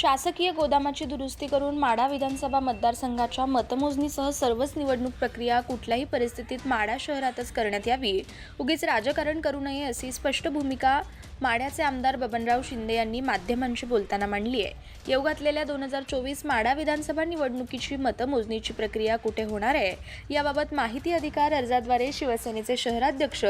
शासकीय गोदामाची दुरुस्ती करून माढा विधानसभा मतदारसंघाच्या मतमोजणीसह सर्वच निवडणूक प्रक्रिया कुठल्याही परिस्थितीत माढा शहरातच करण्यात यावी. उगीच राजकारण करू नये अशी स्पष्ट भूमिका माढ्याचे आमदार बबनराव शिंदे यांनी माध्यमांशी बोलताना मांडली आहे येऊ घातलेल्या दोन हजार चोवीस माढा विधानसभा निवडणुकीची मतमोजणीची प्रक्रिया कुठे होणार आहे? याबाबत माहिती अधिकार अर्जाद्वारे शिवसेनेचे शहराध्यक्ष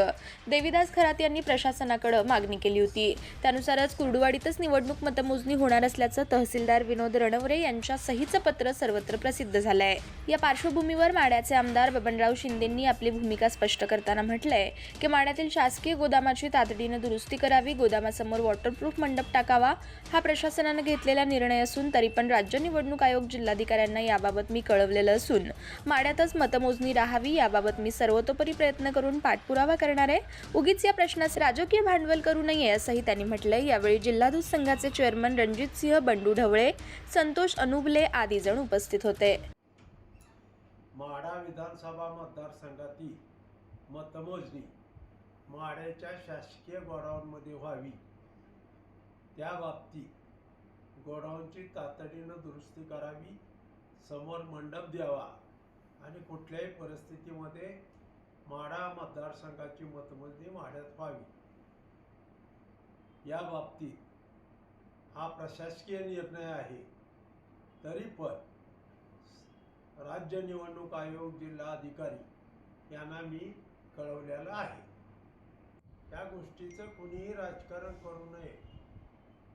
देविदास खरात यांनी प्रशासनाकडे मागणी केली होती. त्यानुसारच कुर्डुवाडीतच निवडणूक मतमोजणी होणार असल्याचं तहसीलदार विनोद रणवरे यांच्या सहीचं पत्र सर्वत्र प्रसिद्ध झालं आहे या पार्श्वभूमीवर माड्याचे आमदार बबनराव शिंदेंनी आपली भूमिका स्पष्ट करताना म्हटलंय की माड्यातील शासकीय गोदामाची तातडीनं दुरुस्ती करावी गोदामासमोर वॉटरप्रूफ मंडप टाकावा हा प्रशासनानं घेतलेला निर्णय असून तरी पण राज्य निवडणूक आयोग जिल्हाधिकाऱ्यांना याबाबत मी कळवलेलं असून माड्यातच मतमोजणी राहावी याबाबत मी सर्वतोपरी प्रयत्न करून पाठपुरावा करणार आहे. उगीच या प्रश्नास राजकीय भांडवल करू नये असंही त्यांनी म्हटलंय. यावेळी जिल्हा दूध संघाचे चेअरमन रणजित सिंह बंडू ढवळे संतोष अनुबले आदी जण उपस्थित होते. माडा विधानसभा मतदारसंघातील मतमोजणी माड्याच्या शासकीय गोडाऊनमध्ये व्हावी. त्या बाबतीत गोडाऊनची तातडीनं दुरुस्ती करावी समोर मंडप द्यावा आणि कुठल्याही परिस्थितीमध्ये माढा मतदारसंघाची मतमोजणी माड्यात व्हावी. या बाबतीत हा प्रशासकीय निर्णय आहे. तरी पण राज्य निवडणूक आयोग जिल्हा अधिकारी यांना मी कळवलेलं आहे. या गोष्टीचं कुणीही राजकारण करू नये.